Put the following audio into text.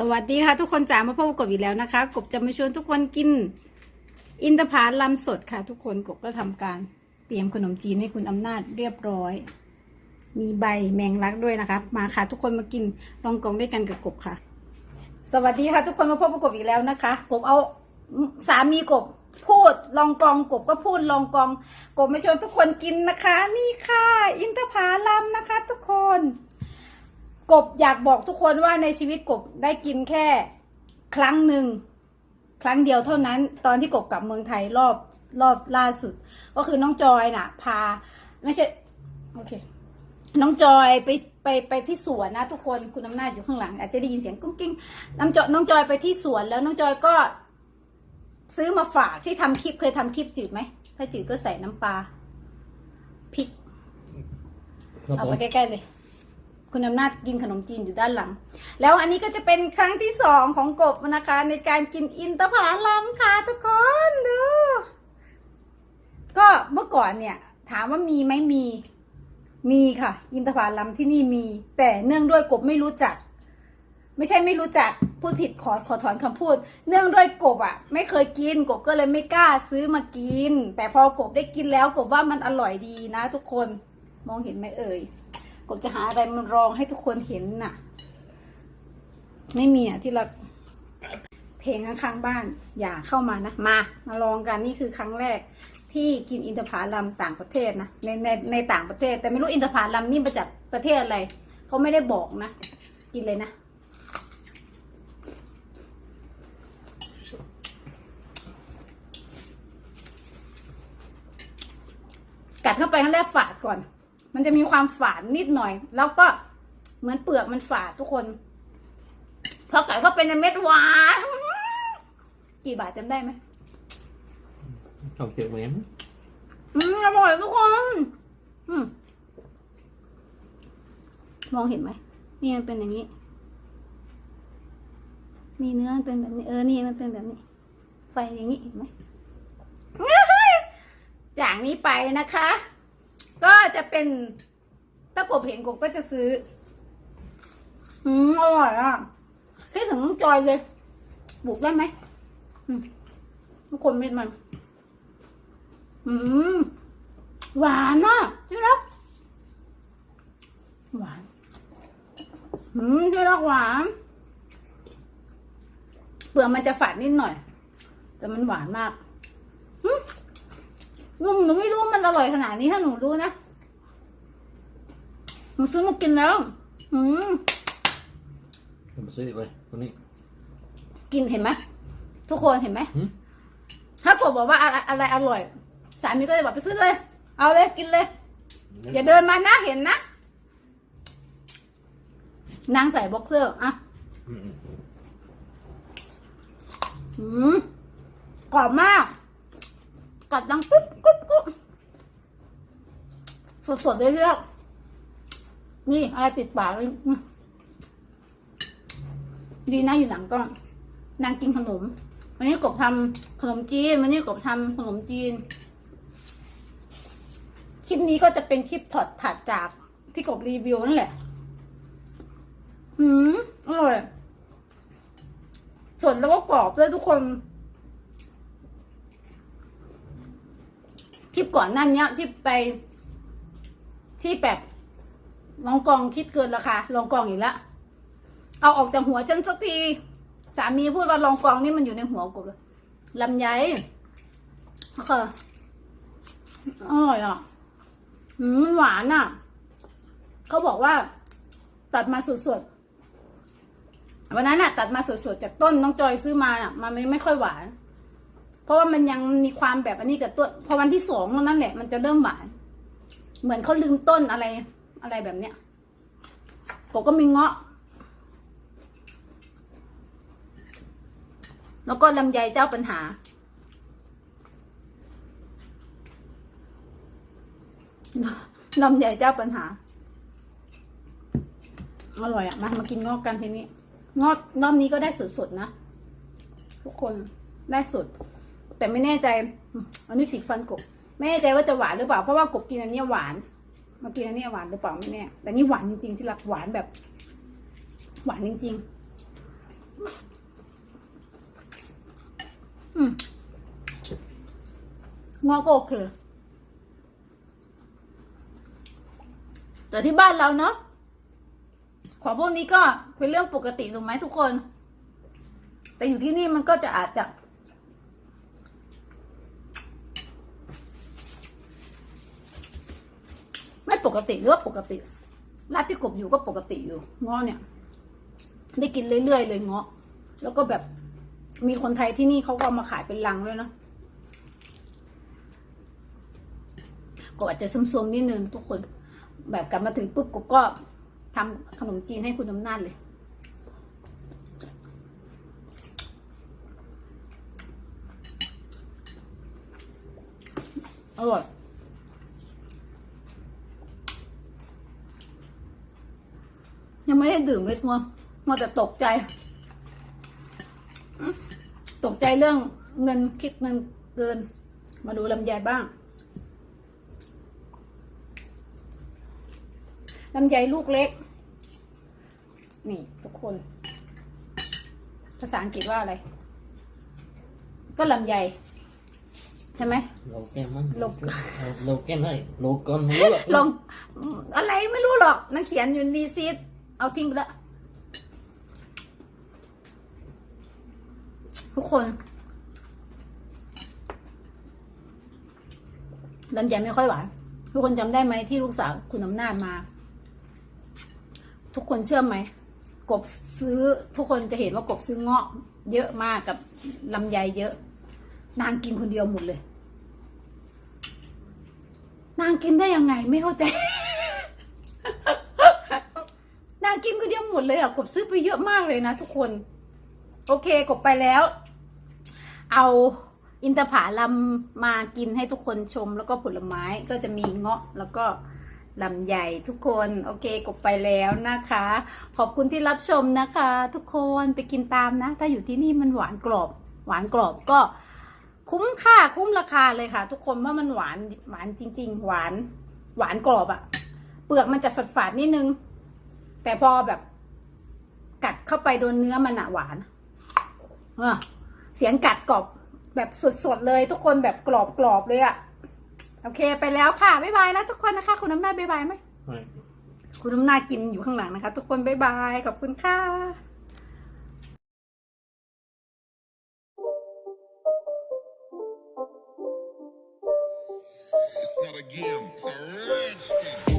สวัสดีค่ะทุกคนจ๋ามาพบกับกบอีกแล้วนะคะ กบจะมาชวนทุกคนกิน อินทผลัมสดค่ะ ทุกคนกบก็ทำการเตรียมขนมจีนให้คุณอำนาจเรียบร้อย มีใบแมงลักด้วยนะคะ มาค่ะ ทุกคนมากินลองกองด้วยกันกับกบค่ะ สวัสดีค่ะ ทุกคนมาพบกับกบอีกแล้วนะคะ กบเอาสามีกบพูดลองกองกบก็พูดลองกอง กบมาชวนทุกคนกินนะคะ นี่ค่ะ อินทผลัมนะคะ ทุกคน กบอยากบอกทุกคนว่าในชีวิตกบได้กินแค่ครั้งหนึ่งครั้งเดียวเท่านั้น ตอนที่กบกลับเมืองไทยรอบรอบล่าสุด ก็คือน้องจอยน่ะ พา ไม่ใช่โอเค น้องจอยไปไปไปที่สวนนะ ทุกคนคุณอำหน้าอยู่ข้างหลัง อาจจะได้ยินเสียงกุ้งกิ้งน้องจอยน้องจอยไปที่สวนแล้วน้องจอยก็ ซื้อมาฝากที่ทำคลิปเคยทำคลิปจืดไหมถ้าจืดก็ใส่น้ำปลาพริกเอาไปใกล้ๆเลย คุณอำนาจกินขนมจีนอยู่ด้านหลัง แล้วอันนี้ก็จะเป็นครั้งที่สองของกบนะคะ ในการกินอินทผลัมค่ะทุกคนดู ก็เมื่อก่อนเนี่ย ถามว่ามีไหมมีมีค่ะ อินทผลัมที่นี่มี แต่เนื่องด้วยกบไม่รู้จัก ไม่ใช่ไม่รู้จักพูดผิดขอขอถอนคำพูด เนื่องด้วยกบอะ ไม่เคยกินกบก็เลยไม่กล้าซื้อมากิน แต่พอกบได้กินแล้วกบว่ามันอร่อยดีนะ ทุกคนมองเห็นไหมเอ่ย กบจะหาอะไรมันรองให้ทุกคนเห็นน่ะ ไม่มีอะที่เราเพลงข้างๆบ้าน อย่าเข้ามานะ มามาลองกันนี่คือครั้งแรกที่กินอินทผลัมต่างประเทศนะในในในต่างประเทศ แต่ไม่รู้อินทผลัมนี่มาจากประเทศอะไรเขาไม่ได้บอกนะ กินเลยนะกัดเข้าไปครั้งแรกฝาดก่อน มันจะมีความฝาดนิดหน่อย แล้วก็เหมือนเปลือกมันฝาดทุกคนพอกัดเข้าไปในเม็ดหวานกี่บาทจำได้ไหมชอบเจ็บเหมือนกันอืมอร่อยทุกคนอืมมองเห็นไหมนี่มันเป็นอย่างนี้ นี่เนื้อมันเป็นแบบนี้ เออ นี่มันเป็นแบบนี้ ไฟอย่างนี้เห็นไหมเฮ้ยจากนี้ไปนะคะ ก็จะเป็นถ้ากบเห็นกบก็จะซื้อ อืมอร่อยอะคิดถึงน้องจอยเลยบุกได้ไหมทุกคนเม็ดมัน อืม หวานอะที่รักหวาน อืมที่รักหวาน เปลือกมันจะฝาดนิดหน่อย แต่มันหวานมากหึ นุ่มหนูไม่รู้ว่ามันอร่อยขนาดนี้ถ้าหนูรู้นะ หนูซื้อมากินแล้ว อืมเดี๋ยวมาซื้ออีกเลยตัวนี้ กินเห็นไหมทุกคนเห็นไหมหืมถ้ากดบอกว่าอะไรอะไรอร่อย สามีก็จะบอกไปซื้อเลย เอาเลยกินเลย อย่าเดินมานะเห็นนะ นางใส่บ็อกเซอร์อะอืมอืมกรอบมาก กัดดังกุ๊บกุ๊บกุ๊บ สดๆเลยเรียกนี่อะไรติดปากเลยดีนะอยู่หลังกล้องนางกินขนม วันนี้กบทำขนมจีน วันนี้กบทำขนมจีน คลิปนี้ก็จะเป็นคลิปถอดถัดจากที่กบรีวิวนั่นแหละ อืมอร่อยสดแล้วก็กรอบด้วยทุกคน คลิปก่อนหนั่นเนี้ยที่ไป ที่แบบลองกองคิดเกินราคาลองกองอีกแล้วเอาออกจากหัวฉันสักทีสามีพูดว่าลองกองนี่มันอยู่ในหัวกูเลยลำไยค่ะอร่อยอะอืมหวานอะ เขาบอกว่า ตัดมาสดๆวันนั้นน่ะ ตัดมาสดๆจากต้นน้องจอยซื้อมาน่ะ มันไม่ไม่ค่อยหวาน เพราะว่ามันยังมีความแบบอันนี้กับตัวพอวันที่สองนั้นแหละ มันจะเริ่มหวาน เหมือนเขาลืมต้นอะไรอะไรแบบเนี้ยกก็มีเงาะ แล้วก็ลำไยเจ้าปัญหา ลำไยเจ้าปัญหา อร่อยอะ มามากินงอกกันทีนี้ งอกรอบนี้ก็ได้สดๆนะ ทุกคนได้สด แต่ไม่แน่ใจ อันนี้ติดฟันกบ ไม่แน่ใจว่าจะหวานหรือเปล่าเพราะว่ากบกินอันนี้หวาน มากินอันนี้หวานหรือเปล่าไม่แน่แต่นี่หวานจริงๆที่รักหวานแบบ หวานจริง ๆ อืมงอก็โอเคแต่ที่บ้านเราเนาะของพวกนี้ก็เป็นเรื่องปกติถูกไหมทุกคน แต่อยู่ที่นี่มันก็จะอาจจะ ปกติหรือว่าปกติร้านที่กบอยู่ก็ปกติอยู่เงาะเนี่ย ได้กินเรื่อยๆเลยเงาะ แล้วก็แบบมีคนไทยที่นี่เขาก็ามาขายเป็นลังด้วยเนะก็อาจจะซุ่มๆนิดนึงทุกคน แบบกลับมาถึงปุ๊บกบก็ทำขนมจีนให้คุณอำนาจเลยอร่อย ยังไม่ได้ดื่มเลยมัวมัวแต่ตกใจอืมตกใจเรื่องเงินคิดเงินเกิน มาดูลำไยบ้างลำไยลูกเล็ก นี่ทุกคน ภาษาอังกฤษว่าอะไร ก็ลำไยใช่ไหมโลแก้มมั้งโลโลแก้มให้โลก้อนไม่รู้หรอกลองอะไรไม่รู้หรอกนังเขียนอยู่ดีซีด เอาทิ้งไปละทุกคนลำไยไม่ค่อยหวานทุกคนจำได้ไหมที่ลูกสาวคุณอำนาจมา ทุกคนเชื่อไหมกบซื้อทุกคนจะเห็นว่ากบซื้อเงาะ เยอะมากกับลำไยเยอะ นางกินคนเดียวหมดเลย นางกินได้ยังไงไม่เข้าใจ นางกินคนเดียวห มดเลยอะกบซื้อไปเยอะมากเลยนะทุกคน โอเคกบไปแล้ว เอาอินทผลัมมากินให้ทุกคนชมแล้วก็ผลไม้ก็จะมีเงาะแล้วก็ลำไยทุกคน โอเคกบไปแล้วนะคะ ขอบคุณที่รับชมนะคะ ทุกคนไปกินตามนะ ถ้าอยู่ที่นี่มันหวานกรอบ หวานกรอบก็ คุ้มค่าคุ้มราคาเลยค่ะ ทุกคนว่ามันหวานหวานจริง ๆ หวาน หวานกรอบอะเปลือกมันจะฝาดๆนิดนึง แต่พอแบบ กัดเข้าไปโดนเนื้อมันอะหวานอะเสียงกัดกรอบแบบสดๆเลยทุกคนแบบกรอบๆเลยอะโอเคไปแล้วค่ะบ๊ายบายแล้วทุกคนนะคะ คุณน้ำนาจบ๊ายบายไหมไม่คุณน้ำนาจกินอยู่ข้างหลังนะคะ ทุกคนบ๊ายบายขอบคุณค่ะ It's not a game, it's a rich thing.